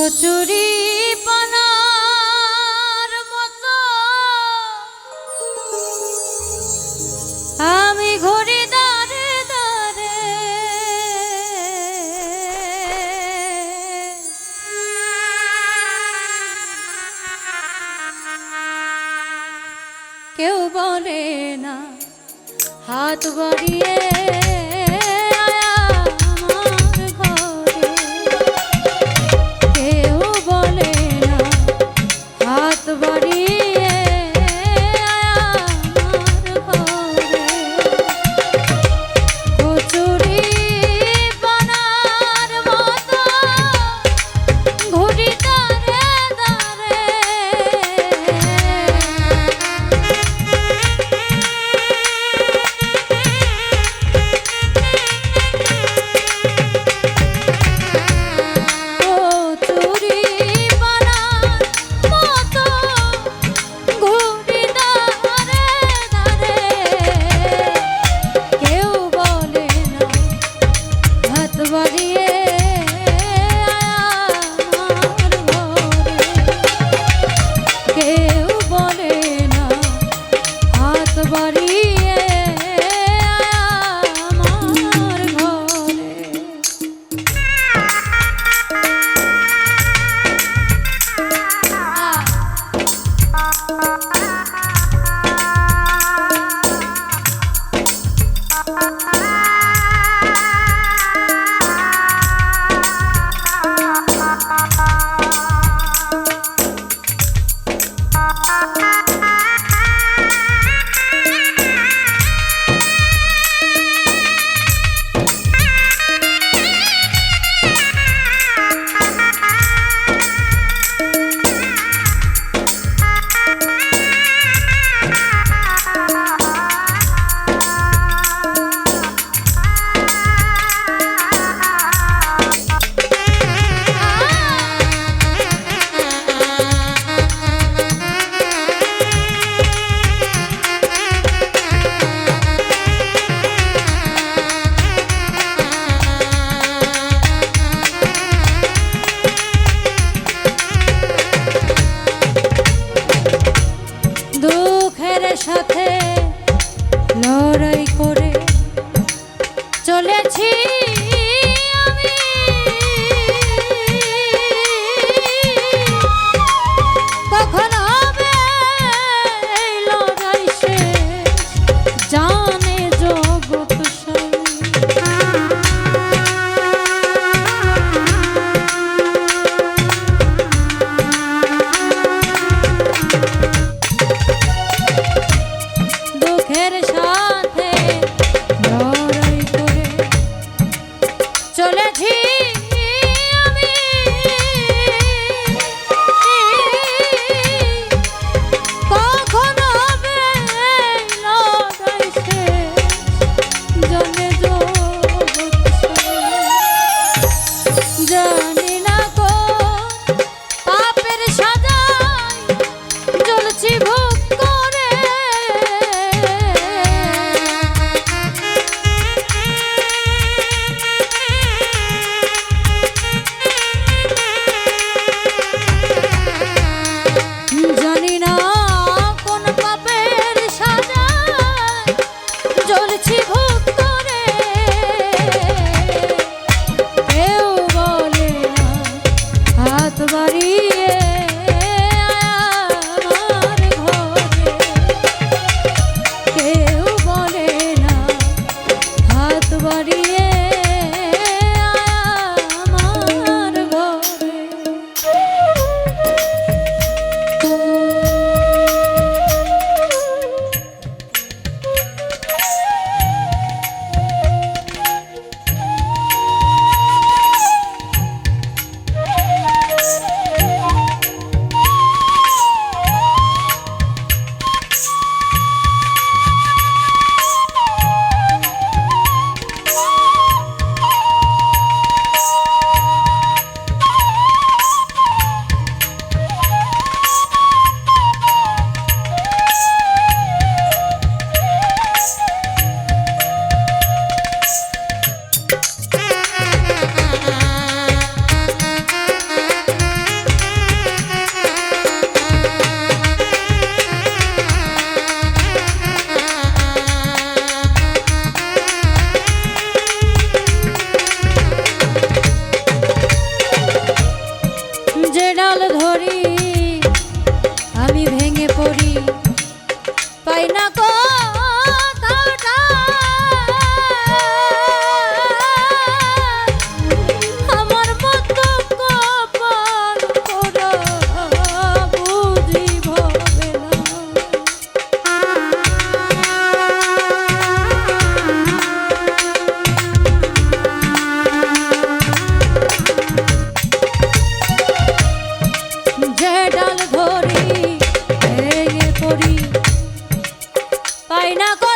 কচুরি বানার মতো। আমি ঘুরি দারে দারে কেউ বলে না হাত বাড়িয়ে போரை বাড়ি buena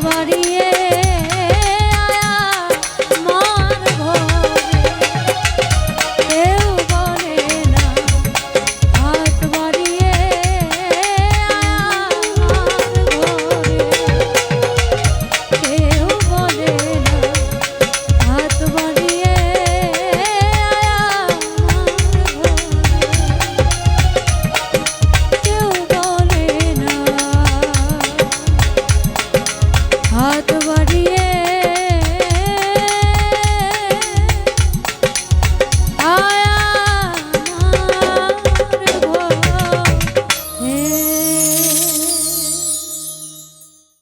body